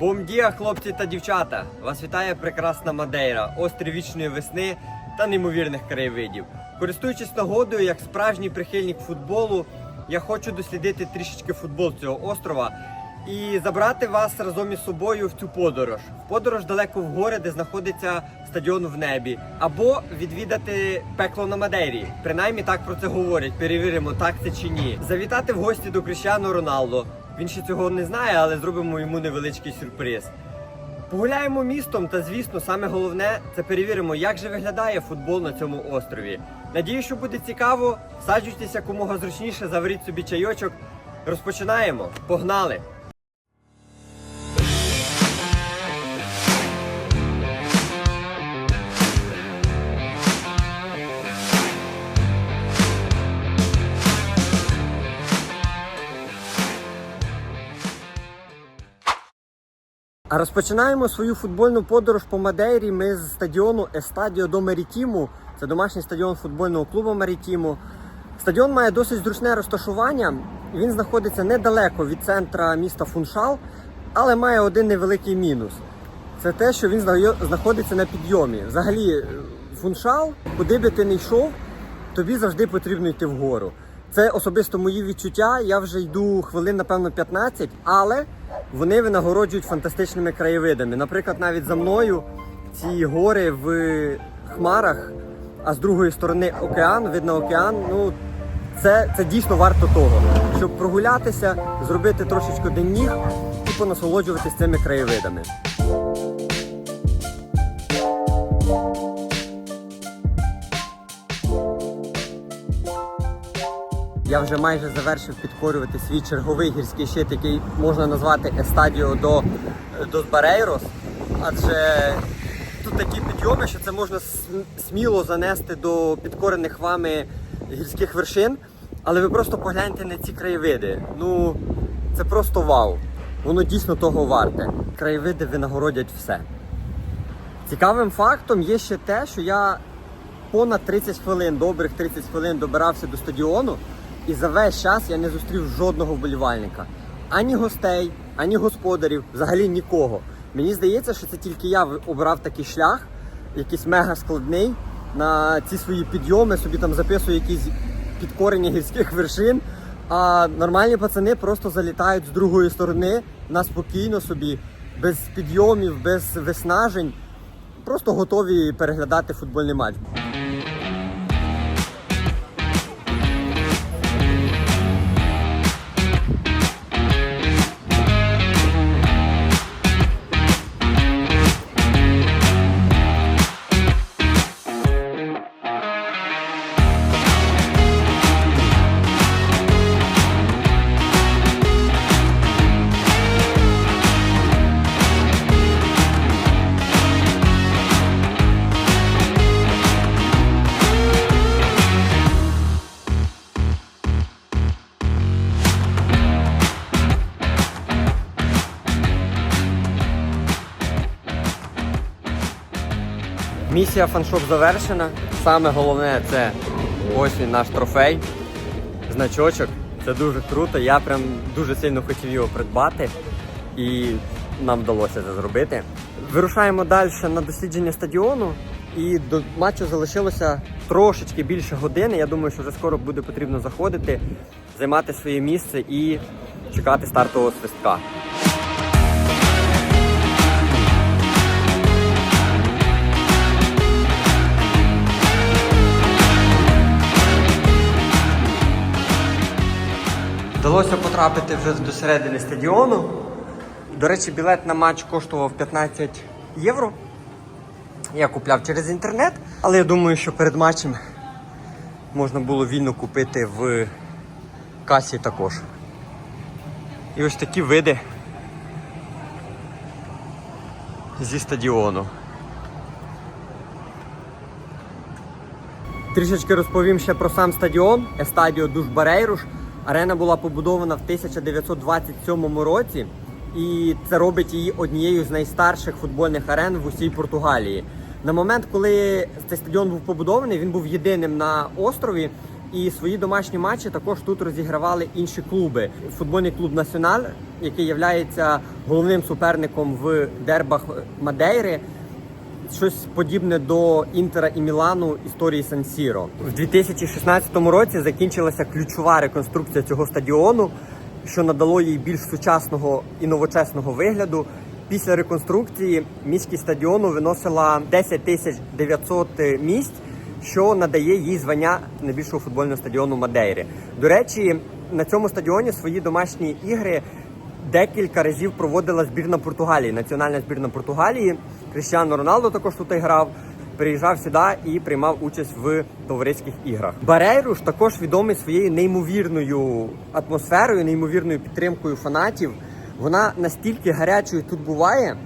Бомдія, хлопці та дівчата! Вас вітає прекрасна Мадейра, острів вічної весни та неймовірних краєвидів. Користуючись нагодою, як справжній прихильник футболу, я хочу дослідити трішечки футбол цього острова і забрати вас разом із собою в цю подорож. Подорож далеко в гори, де знаходиться стадіон в небі, або відвідати пекло на Мадейрі. Принаймні так про це говорять. Перевіримо, так це чи ні. Завітати в гості до Кріщану Роналдо. Він ще цього не знає, але зробимо йому невеличкий сюрприз. Погуляємо містом та, звісно, саме головне це перевіримо, як же виглядає футбол на цьому острові. Надію, що буде цікаво. Саджуйтеся якомога зручніше, заваріть собі чайочок. Розпочинаємо. Погнали! А розпочинаємо свою футбольну подорож по Мадейрі. Ми з стадіону Естадіо до Мерітіму. Це домашній стадіон футбольного клубу Мерітіму. Стадіон має досить зручне розташування. Він знаходиться недалеко від центра міста Фуншал, але має один невеликий мінус. Це те, що він знаходиться на підйомі. Взагалі, е, фуншал, куди би ти не йшов, тобі завжди потрібно йти вгору. Це особисто мої відчуття. Я вже йду хвилин, напевно, 15, але вони винагороджують фантастичними краєвидами. Наприклад, навіть за мною ці гори в хмарах, а з другої сторони океан, видно океан. Ну це, це дійсно варто того, щоб прогулятися, зробити трошечки день ніг і понасолоджуватись цими краєвидами. Я вже майже завершив підкорювати свій черговий гірський щит, який можна назвати Естадіо до, до Барейрос. Адже тут такі підйоми, що це можна сміло занести до підкорених вами гірських вершин. Але ви просто погляньте на ці краєвиди. Ну, це просто вау. Воно дійсно того варте. Краєвиди винагородять все. Цікавим фактом є ще те, що я понад 30 хвилин, добрих 30 хвилин добирався до стадіону, і за весь час я не зустрів жодного вболівальника. Ані гостей, ані господарів, взагалі нікого. Мені здається, що це тільки я обрав такий шлях, якийсь мега складний. На ці свої підйоми собі там записую якісь підкорення гірських вершин. А нормальні пацани просто залітають з другої сторони на спокійно собі, без підйомів, без виснажень просто готові переглядати футбольний матч. Місія фаншоп завершена. Саме головне це ось він наш трофей, значочок. Це дуже круто. Я прям дуже сильно хотів його придбати і нам вдалося це зробити. Вирушаємо далі на дослідження стадіону. І до матчу залишилося трошечки більше години. Я думаю, що вже скоро буде потрібно заходити, займати своє місце і чекати стартового свистка. Вдалося потрапити вже до середини стадіону. До речі, білет на матч коштував 15 євро. Я купляв через інтернет, але я думаю, що перед матчем можна було вільно купити в касі також. І ось такі види зі стадіону. Трішечки розповім ще про сам стадіон Естадіо Душ Барейруш. Арена була побудована в 1927 році, і це робить її однією з найстарших футбольних арен в усій Португалії. На момент, коли цей стадіон був побудований, він був єдиним на острові, І свої домашні матчі також тут розігравали інші клуби. Футбольний клуб Національ, який є головним суперником в дербах Мадейри, щось подібне до Інтера і Мілану історії Сан-Сіро. В 2016 році закінчилася ключова реконструкція цього стадіону, що надало їй більш сучасного і новочесного вигляду. Після реконструкції міськість стадіону виносила 10 тисяч 900 місць, що надає їй звання найбільшого футбольного стадіону Мадейри. До речі, на цьому стадіоні свої домашні ігри декілька разів проводила збірна Португалії, національна збірна Португалії. Кріштіану Роналдо також тут грав. Приїжджав сюди і приймав участь в товариських іграх. Барейруш також відомий своєю неймовірною атмосферою, неймовірною підтримкою фанатів. Вона настільки гарячою тут буває,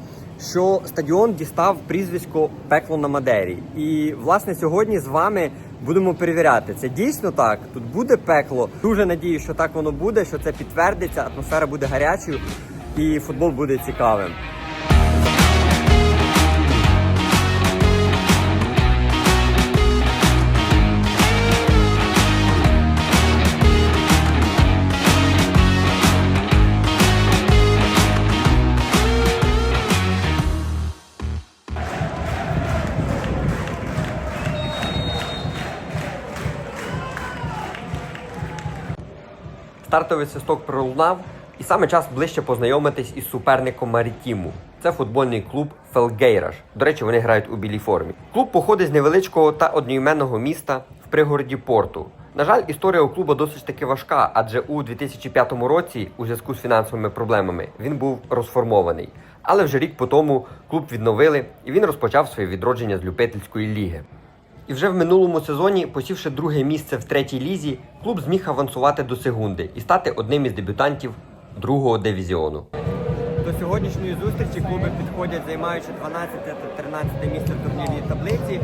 що стадіон дістав прізвисько Пекло на Мадері. І власне сьогодні з вами будемо перевіряти. Це дійсно так. Тут буде пекло. Дуже надію, що так воно буде, що це підтвердиться. Атмосфера буде гарячою і футбол буде цікавим. Стартовий свисток пролунав, і саме час ближче познайомитись із суперником Марітіму. Це футбольний клуб Фелгейраш. До речі, вони грають у білій формі. Клуб походить з невеличкого та одноіменного міста в пригороді порту. На жаль, історія у клубу досить таки важка, адже у 2005 році, у зв'язку з фінансовими проблемами, він був розформований. Але вже рік по тому клуб відновили і він розпочав своє відродження з любительської ліги. І вже в минулому сезоні, посівши друге місце в третій лізі, клуб зміг авансувати до секунди і стати одним із дебютантів другого дивізіону. До сьогоднішньої зустрічі клуби підходять, займаючи 12 та 13 місце в турнірній таблиці.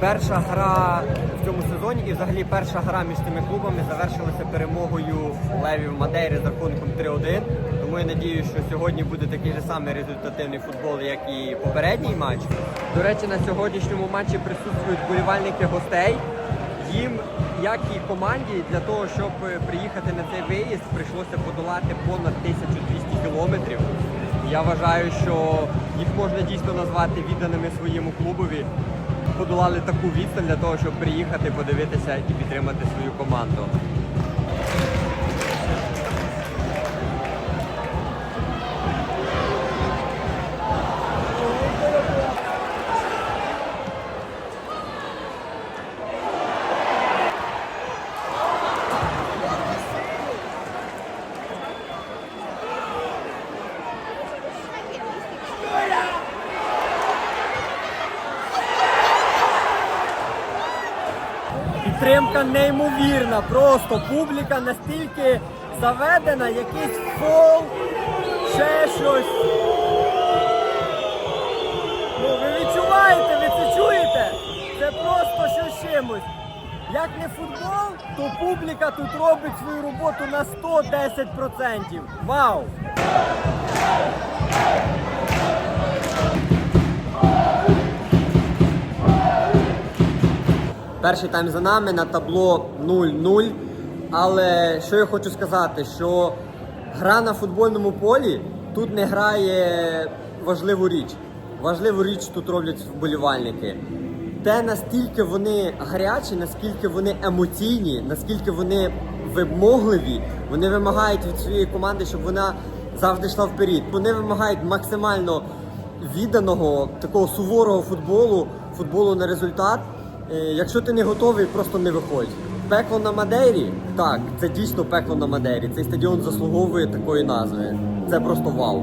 Перша гра в цьому сезоні і взагалі перша гра між цими клубами завершилася перемогою Левів Мадейри з рахунком 3-1. Тому я надію, що сьогодні буде такий же самий результативний футбол, як і попередній матч. До речі, на сьогоднішньому матчі присутствують болівальники гостей. Їм, як і команді, для того, щоб приїхати на цей виїзд, прийшлося подолати понад 1200 кілометрів. Я вважаю, що їх можна дійсно назвати відданими своєму клубові. Подолали таку відстань для того, щоб приїхати, подивитися і підтримати свою команду. Підтримка неймовірна, просто публіка настільки заведена, якийсь фол, ще щось. Ну, ви відчуваєте, ви це чуєте? Це просто щось чимось. Як не футбол, то публіка тут робить свою роботу на 110%. Вау! Перший тайм за нами на табло 0-0. Але що я хочу сказати, що гра на футбольному полі тут не грає важливу річ. Важливу річ тут роблять вболівальники. Те, наскільки вони гарячі, наскільки вони емоційні, наскільки вони вимогливі, вони вимагають від своєї команди, щоб вона завжди йшла вперед. Вони вимагають максимально відданого, такого суворого футболу, футболу на результат. Е, Якщо ти не готовий, просто не виходь. Пекло на Мадейрі? Так, це дійсно пекло на Мадейрі. Цей стадіон заслуговує такої назви. Це просто вау.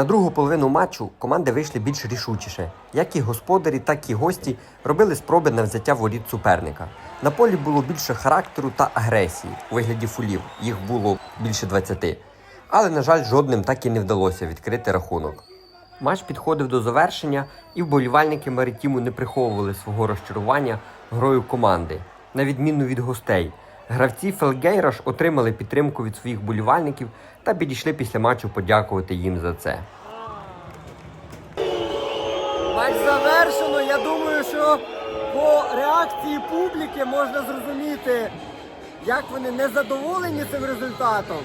На другу половину матчу команди вийшли більш рішучіше. Як і господарі, так і гості робили спроби на взяття воріт суперника. На полі було більше характеру та агресії у вигляді фулів. Їх було більше 20. Але, на жаль, жодним так і не вдалося відкрити рахунок. Матч підходив до завершення, і вболівальники Маритіму не приховували свого розчарування грою команди, на відміну від гостей. Гравці Фелгейраш отримали підтримку від своїх болівальників та підійшли після матчу подякувати їм за це. Матч завершено. Я думаю, що по реакції публіки можна зрозуміти, як вони не задоволені цим результатом.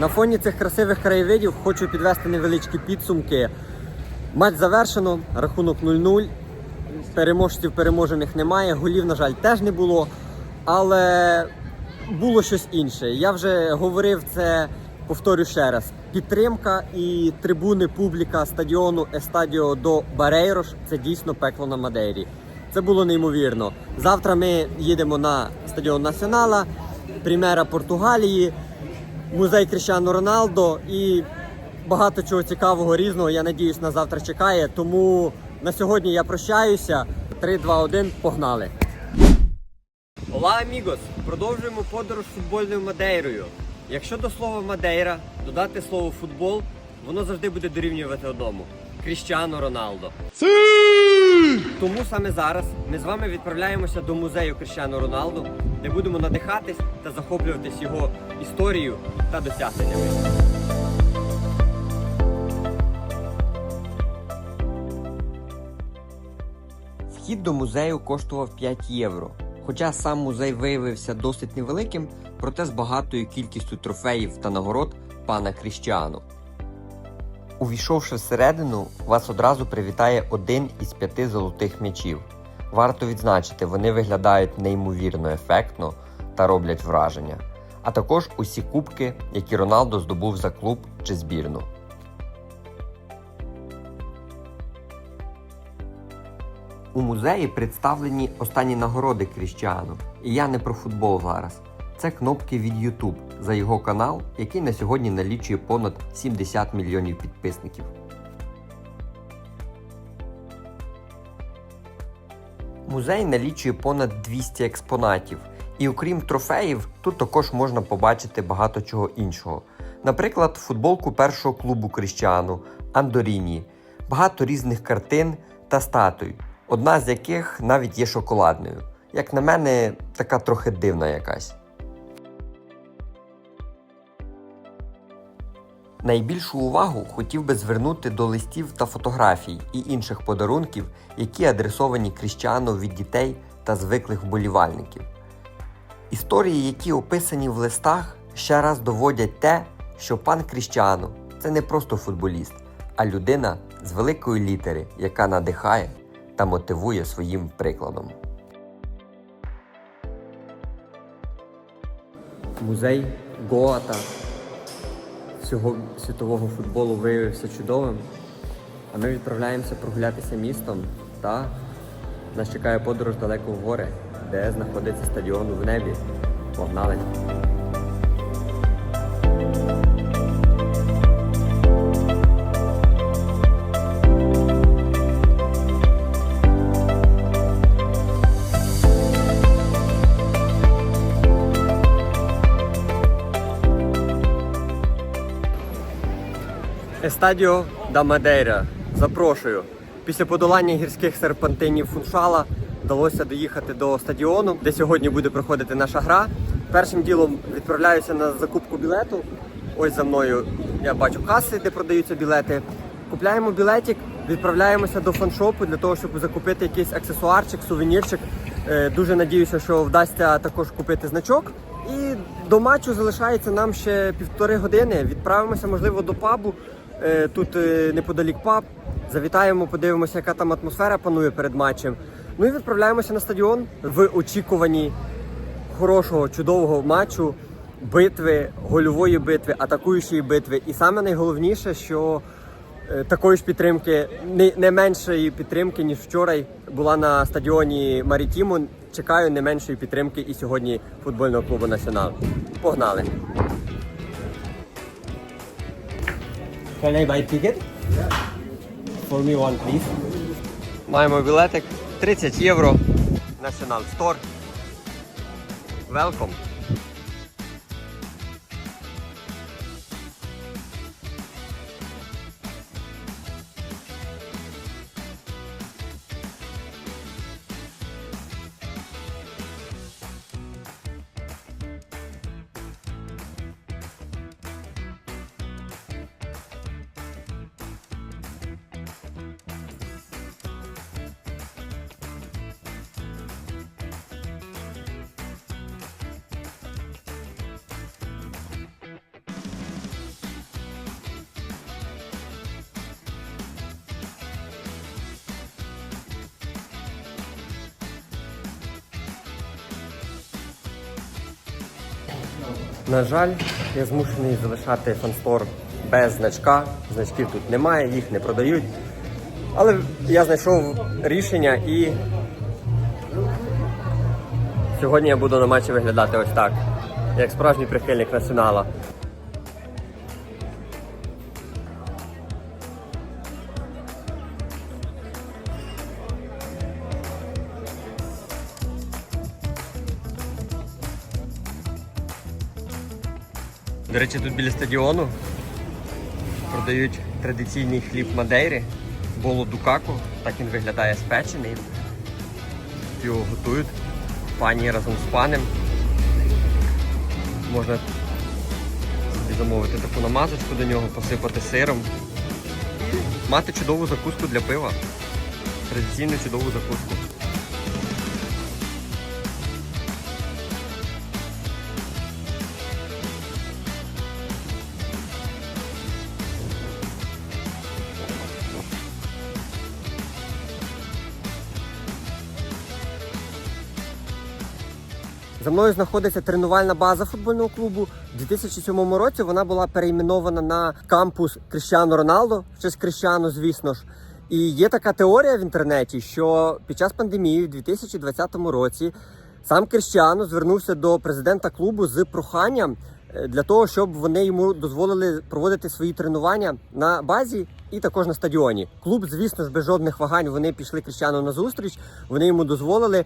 На фоні цих красивих краєвидів хочу підвести невеличкі підсумки. Матч завершено, рахунок 0-0. Переможців переможених немає, голів, на жаль, теж не було. Але було щось інше. Я вже говорив це, повторю ще раз. Підтримка і трибуни, публіка стадіону Естадіо до Барейрош це дійсно пекло на Мадейрі. Це було неймовірно. Завтра ми їдемо на стадіон Націонала, Примера Португалії музей Кріщану Роналдо і багато чого цікавого різного. Я надіюсь, на завтра чекає. Тому на сьогодні я прощаюся. 3, 2, 1, погнали. Ола, амігос! Продовжуємо подорож футбольною Мадейрою. Якщо до слова Мадейра додати слово футбол, воно завжди буде дорівнювати одному Кріщану Роналдо. Тому саме зараз ми з вами відправляємося до музею Кріщану Роналду, де будемо надихатись та захоплюватись його історією та досягненнями. Вхід до музею коштував 5 євро. Хоча сам музей виявився досить невеликим, проте з багатою кількістю трофеїв та нагород пана Кріщану. Увійшовши всередину, вас одразу привітає один із п'яти золотих м'ячів. Варто відзначити, вони виглядають неймовірно ефектно та роблять враження, а також усі кубки, які Роналдо здобув за клуб чи збірну. У музеї представлені останні нагороди Кріщану. І я не про футбол зараз. Це кнопки від YouTube за його канал, який на сьогодні налічує понад 70 мільйонів підписників. Музей налічує понад 200 експонатів, і окрім трофеїв, тут також можна побачити багато чого іншого. Наприклад, футболку першого клубу Кріщану, Андоріні, багато різних картин та статуй, одна з яких навіть є шоколадною. Як на мене, така трохи дивна якась. Найбільшу увагу хотів би звернути до листів та фотографій і інших подарунків, які адресовані Кріщану від дітей та звиклих вболівальників. Історії, які описані в листах, ще раз доводять те, що пан Кріщану це не просто футболіст, а людина з великої літери, яка надихає та мотивує своїм прикладом. Музей Гоата всього світового футболу виявився чудовим. А ми відправляємося прогулятися містом та нас чекає подорож далеко в гори, де знаходиться стадіон в небі. Погнали! Естадіо да Мадейра. Запрошую. Після подолання гірських серпантинів фуншала вдалося доїхати до стадіону, де сьогодні буде проходити наша гра. Першим ділом відправляюся на закупку білету. Ось за мною я бачу каси, де продаються білети. Купляємо білетик, відправляємося до фаншопу для того, щоб закупити якийсь аксесуарчик, сувенірчик. Е, Дуже надіюся, що вдасться також купити значок. І до матчу залишається нам ще півтори години. Відправимося, можливо, до пабу. Е, Тут е, неподалік паб. Завітаємо, подивимося, яка там атмосфера панує перед матчем. Ну і відправляємося на стадіон в очікуванні хорошого, чудового матчу, битви, гольової битви, атакуючої битви. І саме найголовніше, що е, такої ж підтримки, не меншої підтримки, ніж вчора була на стадіоні Марітіму. Чекаю не меншої підтримки і сьогодні футбольного клубу Націонал. Погнали! Can I buy ticket? For me one, please. Маємо білетик 30 євро. National Store. Welcome. На жаль, я змушений залишати фанстор без значка. Значків тут немає, їх не продають. Але я знайшов рішення і сьогодні я буду на матчі виглядати ось так, як справжній прихильник націонала. До речі, тут біля стадіону продають традиційний хліб Мадейри, боло дукаку. Так він виглядає спечений. Його готують. Пані разом з панем. Можна собі замовити таку намазочку до нього, посипати сиром. Мати чудову закуску для пива. Традиційну чудову закуску. Мною знаходиться тренувальна база футбольного клубу. У 2007 році вона була перейменована на кампус Кріщано Роналдо, в честь Кріщано, звісно ж. І є така теорія в інтернеті, що під час пандемії в 2020 році сам Кріщано звернувся до президента клубу з проханням е, для того, щоб вони йому дозволили проводити свої тренування на базі і також на стадіоні. Клуб, звісно ж, без жодних вагань вони пішли Кріщану на зустріч. Вони йому дозволили.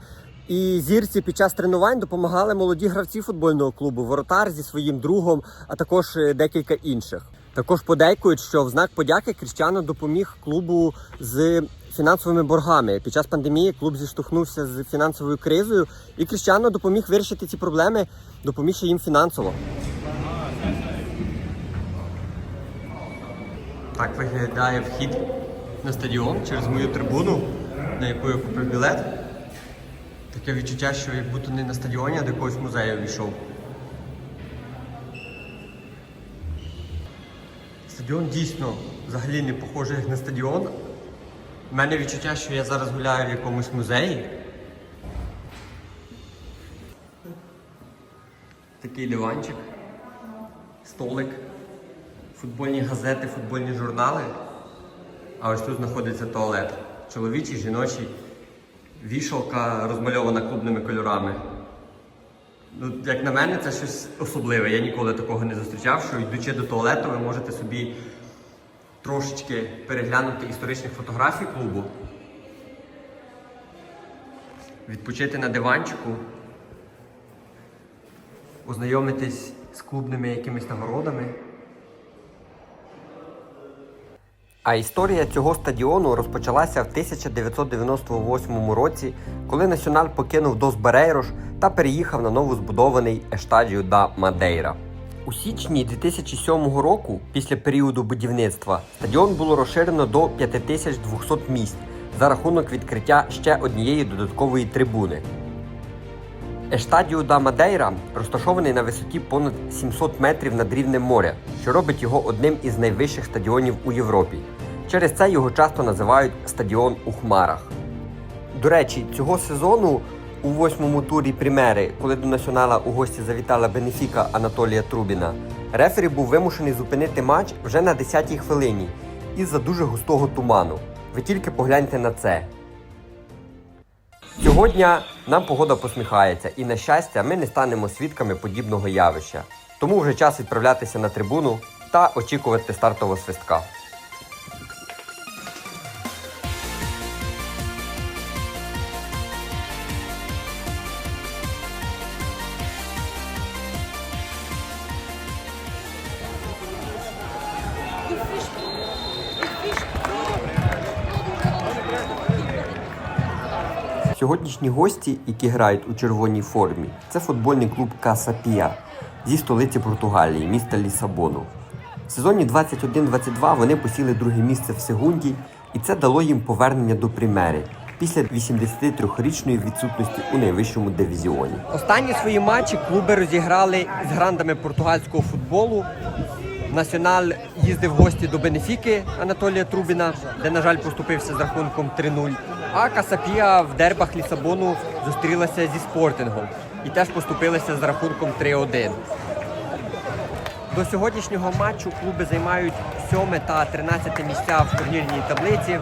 І зірці під час тренувань допомагали молоді гравці футбольного клубу, воротар зі своїм другом, а також е, декілька інших. Також подейкують, що в знак подяки Кріщано допоміг клубу з фінансовими боргами. Під час пандемії клуб зіштовхнувся з фінансовою кризою, і Кріщано допоміг вирішити ці проблеми, допомігши їм фінансово. Так виглядає вхід на стадіон через мою трибуну, на яку я купив білет. Таке відчуття, що як будто не на стадіоні, а до якогось музею війшов. Стадіон дійсно взагалі не похожий як на стадіон. У мене відчуття, що я зараз гуляю в якомусь музеї. Такий диванчик, столик, футбольні газети, футбольні журнали. А ось тут знаходиться туалет. Чоловічий, жіночий. Вішалка розмальована клубними кольорами. Ну, як на мене, це щось особливе. Я ніколи такого не зустрічав, що йдучи до туалету, ви можете собі трошечки переглянути історичних фотографій клубу, відпочити на диванчику, ознайомитись з клубними якимись нагородами. А історія цього стадіону розпочалася в 1998 році, коли Національ покинув Дос Берейрош та переїхав на новозбудований Ештадіо да Мадейра. У січні 2007 року, після періоду будівництва, стадіон було розширено до 5200 місць за рахунок відкриття ще однієї додаткової трибуни. Ештадіо да Мадейра розташований на висоті понад 700 метрів над рівнем моря, що робить його одним із найвищих стадіонів у Європі. Через це його часто називають стадіон у хмарах. До речі, цього сезону у восьмому турі Прімери, коли до націонала у гості завітала Бенефіка Анатолія Трубіна, рефері був вимушений зупинити матч вже на 10-й хвилині із-за дуже густого туману. Ви тільки погляньте на це. Сьогодні нам погода посміхається, і на щастя, ми не станемо свідками подібного явища. Тому вже час відправлятися на трибуну та очікувати стартового свистка. Сьогоднішні гості, які грають у червоній формі, це футбольний клуб Каса Пія зі столиці Португалії, міста Лісабону. В сезоні 21-22 вони посіли друге місце в Сегунді, і це дало їм повернення до примери після 83-річної відсутності у найвищому дивізіоні. Останні свої матчі клуби розіграли з грандами португальського футболу. Національ їздив в гості до Бенефіки Анатолія Трубіна, де, на жаль, поступився з рахунком 3-0. А Касапія в дербах Лісабону зустрілася зі спортингом і теж поступилася з рахунком 3-1. До сьогоднішнього матчу клуби займають 7 та 13 місця в турнірній таблиці.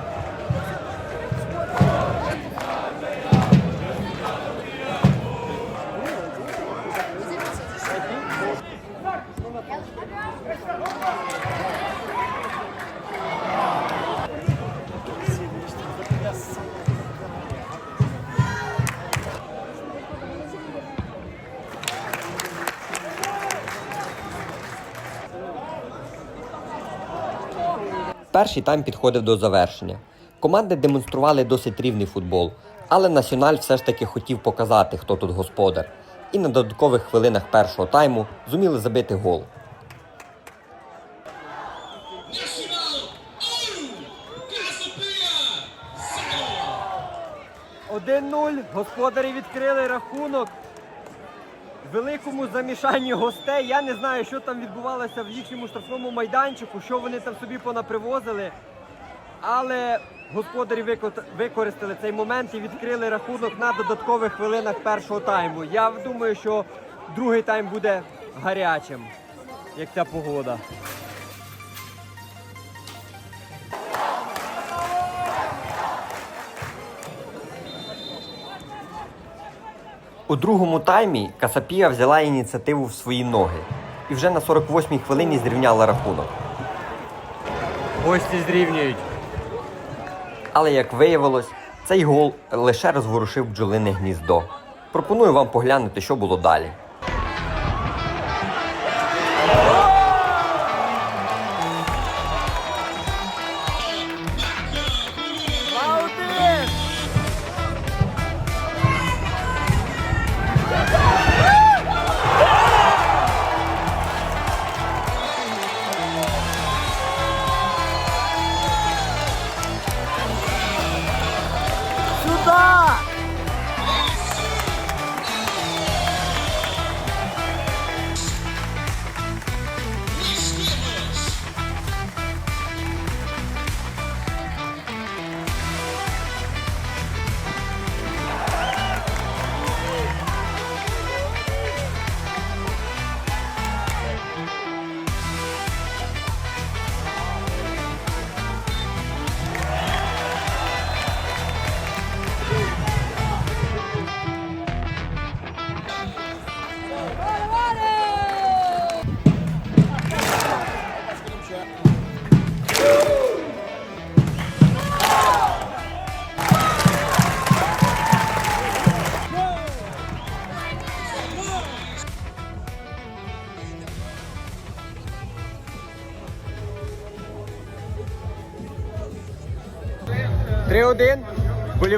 Перший тайм підходив до завершення. Команди демонстрували досить рівний футбол, але Національ все ж таки хотів показати, хто тут господар. І на додаткових хвилинах першого тайму зуміли забити гол. Nacional 1, Casa Pia 1-0. Господарі відкрили рахунок. Великому замішанні гостей. Я не знаю, що там відбувалося в їхньому штрафному майданчику, що вони там собі понапривозили. Але господарі використали цей момент і відкрили рахунок на додаткових хвилинах першого тайму. Я думаю, що другий тайм буде гарячим, як ця погода. У другому таймі Касапія взяла ініціативу в свої ноги і вже на 48-й хвилині зрівняла рахунок. Гості зрівнюють. Але як виявилось, цей гол лише розворушив бджолине гніздо. Пропоную вам поглянути, що було далі.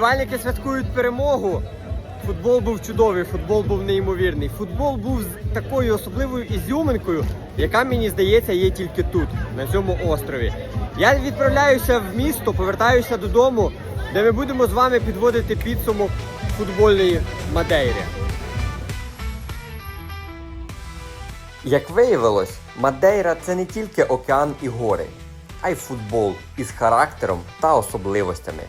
Болівальники святкують перемогу. Футбол був чудовий, футбол був неймовірний. Футбол був з такою особливою ізюминкою, яка мені здається є тільки тут, на цьому острові. Я відправляюся в місто, повертаюся додому, де ми будемо з вами підводити підсумок футбольної Мадейри. Як виявилось, Мадейра це не тільки океан і гори, а й футбол із характером та особливостями.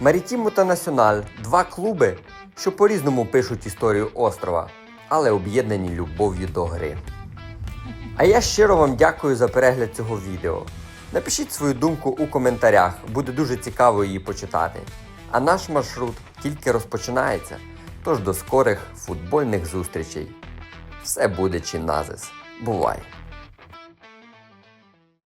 Марітіму та Національ два клуби, що по-різному пишуть історію острова, але об'єднані любов'ю до гри. А я щиро вам дякую за перегляд цього відео. Напишіть свою думку у коментарях, буде дуже цікаво її почитати. А наш маршрут тільки розпочинається, тож до скорих футбольних зустрічей. Все буде чи назис. Бувай!